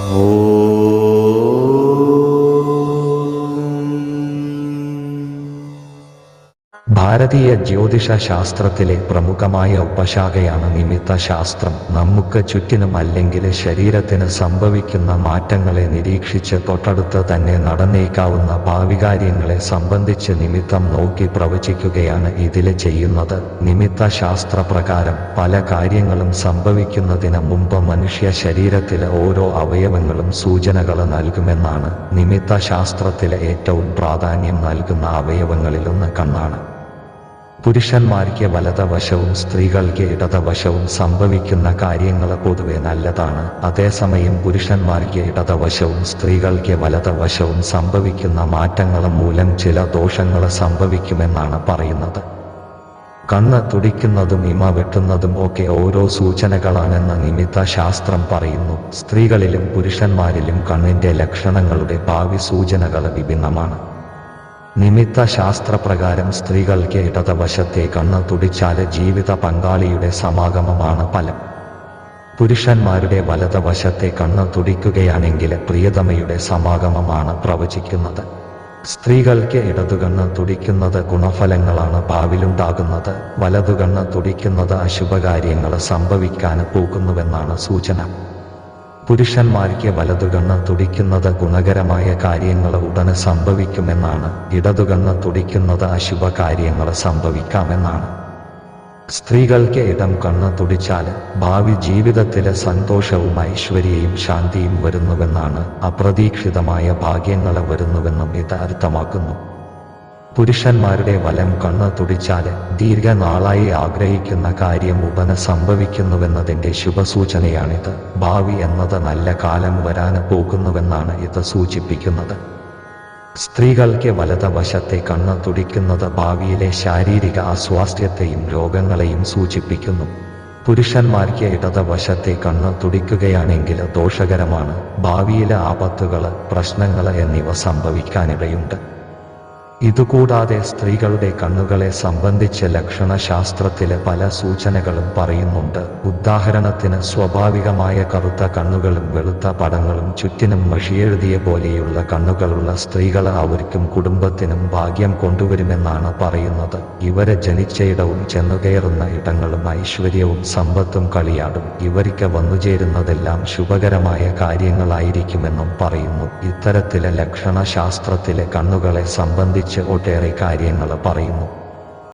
Oh. ഭാരതീയ ജ്യോതിഷ ശാസ്ത്രത്തിലെ പ്രമുഖമായ ഉപശാഖയാണ് നിമിത്ത ശാസ്ത്രം നമുക്ക് ചുറ്റിനും അല്ലെങ്കിൽ ശരീരത്തിന് സംഭവിക്കുന്ന മാറ്റങ്ങളെ നിരീക്ഷിച്ച് തൊട്ടടുത്ത് തന്നെ നടന്നേക്കാവുന്ന ഭാവികാര്യങ്ങളെ സംബന്ധിച്ച് നിമിത്തം നോക്കി പ്രവചിക്കുകയാണ് ഇതിൽ ചെയ്യുന്നത്. നിമിത്ത ശാസ്ത്രപ്രകാരം പല കാര്യങ്ങളും സംഭവിക്കുന്നതിന് മുമ്പ് മനുഷ്യ ശരീരത്തിലെ ഓരോ അവയവങ്ങളും സൂചനകൾ നൽകുമെന്നാണ്. നിമിത്ത ശാസ്ത്രത്തിലെ ഏറ്റവും പ്രാധാന്യം നൽകുന്ന അവയവങ്ങളിലൊന്ന് കണ്ണാണ്. പുരുഷന്മാർക്ക് വലതവശവും സ്ത്രീകൾക്ക് ഇടതവശവും സംഭവിക്കുന്ന കാര്യങ്ങൾ പൊതുവെ നല്ലതാണ്. അതേസമയം പുരുഷന്മാർക്ക് ഇടതവശവും സ്ത്രീകൾക്ക് വലതവശവും സംഭവിക്കുന്ന മാറ്റങ്ങൾ മൂലം ചില ദോഷങ്ങൾ സംഭവിക്കുമെന്നാണ് പറയുന്നത്. കണ്ണ് തുടിക്കുന്നതും ഇമ വെട്ടുന്നതും ഒക്കെ ഓരോ സൂചനകളാണെന്ന് നിമിത്ത ശാസ്ത്രം പറയുന്നു. സ്ത്രീകളിലും പുരുഷന്മാരിലും കണ്ണിന്റെ ലക്ഷണങ്ങളുടെ ഭാവി സൂചനകൾ വിഭിന്നമാണ്. നിമിത്ത ശാസ്ത്രപ്രകാരം സ്ത്രീകൾക്ക് ഇടതവശത്തെ കണ്ണ് തുടിച്ചാൽ ജീവിത പങ്കാളിയുടെ സമാഗമമാണ് ഫലം. പുരുഷന്മാരുടെ വലതവശത്തെ കണ്ണ് തുടിക്കുകയാണെങ്കിൽ പ്രിയതമയുടെ സമാഗമമാണ് പ്രവചിക്കുന്നത്. സ്ത്രീകൾക്ക് ഇടതുകണ്ണ് തുടിക്കുന്നത് ഗുണഫലങ്ങളാണ് ഭാവിലുണ്ടാകുന്നത്. വലതുകണ്ണ് തുടിക്കുന്നത് അശുഭകാര്യങ്ങൾ സംഭവിക്കാൻ പോകുന്നുവെന്നാണ് സൂചന. പുരുഷന്മാർക്ക് വലതുകണ്ണ് തുടിക്കുന്നത് ഗുണകരമായ കാര്യങ്ങൾ ഉടനെ സംഭവിക്കുമെന്നാണ്. ഇടതുകണ്ണ് തുടിക്കുന്നത് അശുഭ കാര്യങ്ങൾ സംഭവിക്കാമെന്നാണ്. സ്ത്രീകൾക്ക് ഇടം കണ്ണ് തുടിച്ചാൽ ഭാവി ജീവിതത്തിലെ സന്തോഷവും ഐശ്വര്യയും ശാന്തിയും വരുന്നുവെന്നാണ് അപ്രതീക്ഷിതമായ ഭാഗ്യങ്ങൾ വരുന്നുവെന്നും ഇത് അർത്ഥമാക്കുന്നു. പുരുഷന്മാരുടെ വലം കണ്ണ് തുടിച്ചാൽ ദീർഘനാളായി ആഗ്രഹിക്കുന്ന കാര്യം ഉപന സംഭവിക്കുന്നുവെന്നതിന്റെ ശുഭസൂചനയാണിത്. ഭാവി എന്നത് നല്ല കാലം വരാൻ പോകുന്നുവെന്നാണ് ഇത് സൂചിപ്പിക്കുന്നത്. സ്ത്രീകൾക്ക് വലതുവശത്തെ കണ്ണ് തുടിക്കുന്നത് ഭാവിയിലെ ശാരീരിക അസ്വാസ്ഥ്യത്തെയും രോഗങ്ങളെയും സൂചിപ്പിക്കുന്നു. പുരുഷന്മാർക്ക് ഇടതുവശത്തെ കണ്ണ് തുടിക്കുകയാണെങ്കിൽ ദോഷകരമാണ്. ഭാവിയിലെ ആപത്തുകൾ പ്രശ്നങ്ങൾ എന്നിവ സംഭവിക്കാനിടയുണ്ട്. ഇതുകൂടാതെ സ്ത്രീകളുടെ കണ്ണുകളെ സംബന്ധിച്ച് ലക്ഷണശാസ്ത്രത്തിലെ പല സൂചനകളും പറയുന്നുണ്ട്. ഉദാഹരണത്തിന് സ്വാഭാവികമായ കറുത്ത കണ്ണുകളും വെളുത്ത പടങ്ങളും ചുറ്റിനും മഷിയെഴുതിയ പോലെയുള്ള കണ്ണുകളുള്ള സ്ത്രീകൾ അവർക്കും കുടുംബത്തിനും ഭാഗ്യം കൊണ്ടുവരുമെന്നാണ് പറയുന്നത്. ഇവരെ ജനിച്ചയിടവും ചെന്നുകയറുന്ന ഇടങ്ങളും ഐശ്വര്യവും സമ്പത്തും കളിയാടും ഇവർക്ക് വന്നുചേരുന്നതെല്ലാം ശുഭകരമായ കാര്യങ്ങളായിരിക്കുമെന്നും പറയുന്നു. ഇത്തരത്തിലെ ലക്ഷണശാസ്ത്രത്തിലെ കണ്ണുകളെ സംബന്ധിച്ച് ഒട്ടേറെ കാര്യങ്ങൾ പറയുന്നു.